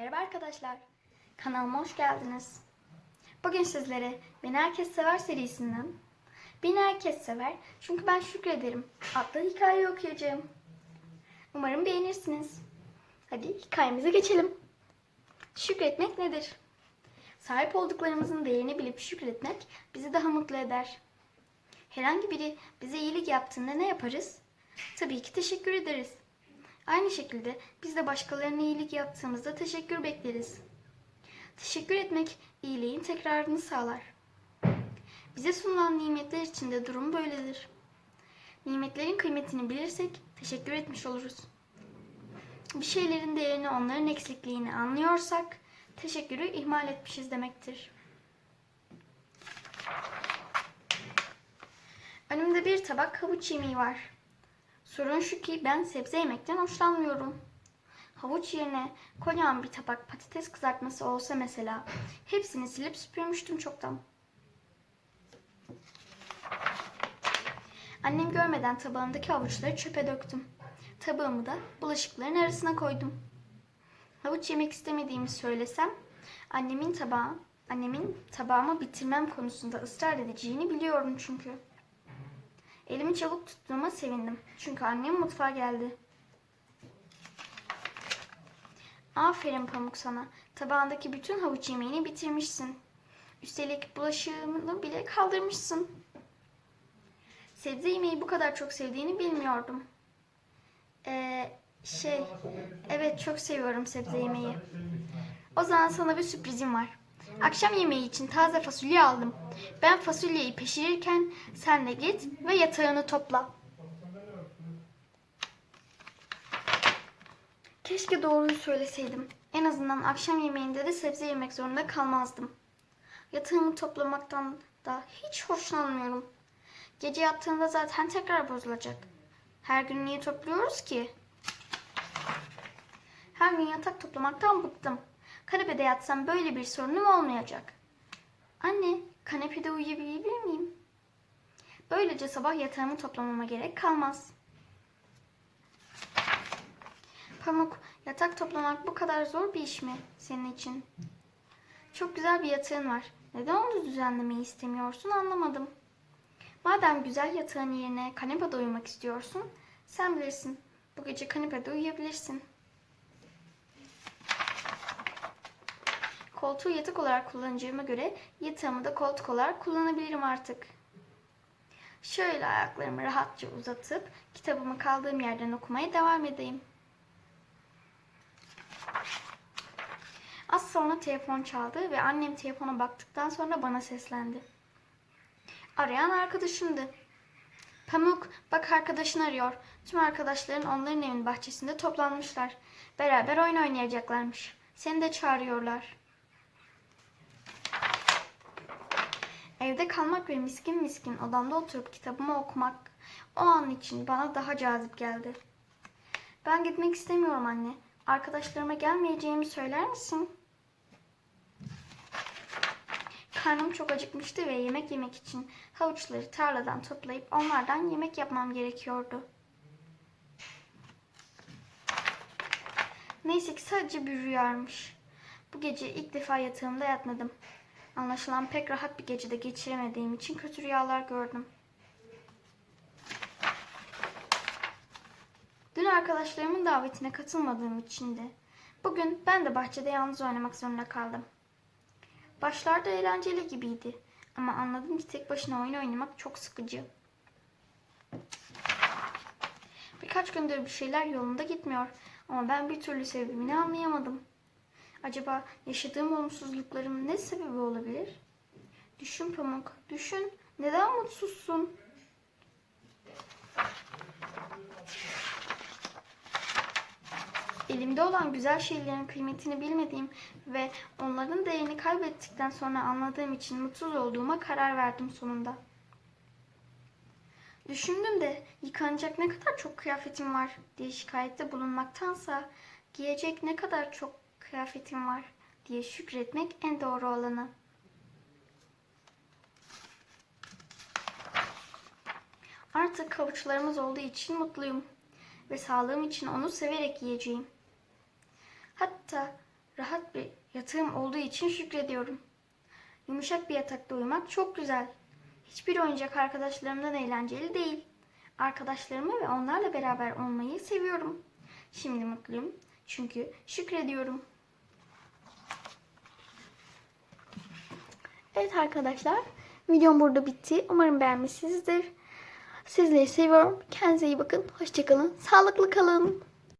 Merhaba arkadaşlar. Kanalıma hoş geldiniz. Bugün sizlere Beni Herkes Sever serisinden Beni Herkes Sever çünkü ben şükrederim adlı hikayeyi okuyacağım. Umarım beğenirsiniz. Hadi hikayemize geçelim. Şükretmek nedir? Sahip olduklarımızın değerini bilip şükretmek bizi daha mutlu eder. Herhangi biri bize iyilik yaptığında ne yaparız? Tabii ki teşekkür ederiz. Aynı şekilde biz de başkalarına iyilik yaptığımızda teşekkür bekleriz. Teşekkür etmek iyiliğin tekrarını sağlar. Bize sunulan nimetler için de durum böyledir. Nimetlerin kıymetini bilirsek teşekkür etmiş oluruz. Bir şeylerin değerini onların eksikliğini anlıyorsak teşekkürü ihmal etmişiz demektir. Önümde bir tabak havuç yemeği var. Sorun şu ki ben sebze yemekten hoşlanmıyorum. Havuç yerine kocaman bir tabak patates kızartması olsa mesela hepsini silip süpürmüştüm çoktan. Annem görmeden tabağımdaki havuçları çöpe döktüm. Tabağımı da bulaşıkların arasına koydum. Havuç yemek istemediğimi söylesem annemin tabağı, annemin tabağımı bitirmem konusunda ısrar edeceğini biliyorum çünkü. Elimi çabuk tuttuğuma sevindim. Çünkü annem mutfağa geldi. Aferin Pamuk sana. Tabağındaki bütün havuç yemeğini bitirmişsin. Üstelik bulaşığını bile kaldırmışsın. Sebze yemeği bu kadar çok sevdiğini bilmiyordum. Ee, şey, evet çok seviyorum sebze yemeği. O zaman sana bir sürprizim var. Akşam yemeği için taze fasulye aldım. Ben fasulyeyi pişirirken sen de git ve yatağını topla. Keşke doğruyu söyleseydim. En azından akşam yemeğinde de sebze yemek zorunda kalmazdım. Yatağımı toplamaktan da hiç hoşlanmıyorum. Gece yattığında zaten tekrar bozulacak. Her gün niye topluyoruz ki? Her gün yatak toplamaktan bıktım. Kanepede yatsam böyle bir sorunum olmayacak. Anne, kanepede uyuyabilir miyim? Böylece sabah yatağımı toplamama gerek kalmaz. Pamuk, yatak toplamak bu kadar zor bir iş mi senin için? Çok güzel bir yatağın var. Neden onu düzenlemeyi istemiyorsun anlamadım. Madem güzel yatağın yerine kanepede uyumak istiyorsun, sen bilirsin. Bu gece kanepede uyuyabilirsin. Koltuğu yatak olarak kullanacağıma göre yatağımı da koltuk olarak kullanabilirim artık. Şöyle ayaklarımı rahatça uzatıp kitabımı kaldığım yerden okumaya devam edeyim. Az sonra telefon çaldı ve annem telefona baktıktan sonra bana seslendi. Arayan arkadaşımdı. Pamuk, bak arkadaşın arıyor. Tüm arkadaşların onların evin bahçesinde toplanmışlar. Beraber oyun oynayacaklarmış. Seni de çağırıyorlar. Evde kalmak ve miskin miskin odamda oturup kitabımı okumak o an için bana daha cazip geldi. Ben gitmek istemiyorum anne. Arkadaşlarıma gelmeyeceğimi söyler misin? Karnım çok acıkmıştı ve yemek yemek için havuçları tarladan toplayıp onlardan yemek yapmam gerekiyordu. Neyse ki sadece bir rüyaymış. Bu gece ilk defa yatağımda yatmadım. Anlaşılan pek rahat bir gecede geçiremediğim için kötü rüyalar gördüm. Dün arkadaşlarımın davetine katılmadığım için de bugün ben de bahçede yalnız oynamak zorunda kaldım. Başlarda eğlenceli gibiydi ama anladım ki tek başına oyun oynamak çok sıkıcı. Birkaç gündür bir şeyler yolunda gitmiyor ama ben bir türlü sebebini anlayamadım. Acaba yaşadığım olumsuzlukların ne sebebi olabilir? Düşün Pamuk, düşün. Neden mutsuzsun? Elimde olan güzel şeylerin kıymetini bilmediğim ve onların değerini kaybettikten sonra anladığım için mutsuz olduğuma karar verdim sonunda. Düşündüm de yıkanacak ne kadar çok kıyafetim var diye şikayette bulunmaktansa giyecek ne kadar çok kıyafetim var diye şükretmek en doğru olanı. Artık havuçlarımız olduğu için mutluyum ve sağlığım için onu severek yiyeceğim. Hatta rahat bir yatağım olduğu için şükrediyorum. Yumuşak bir yatakta uyumak çok güzel. Hiçbir oyuncak arkadaşlarımdan eğlenceli değil. Arkadaşlarımı ve onlarla beraber olmayı seviyorum. Şimdi mutluyum çünkü şükrediyorum. Evet arkadaşlar, videom burada bitti. Umarım beğenmişsinizdir. Sizleri seviyorum. Kendinize iyi bakın. Hoşçakalın. Sağlıklı kalın.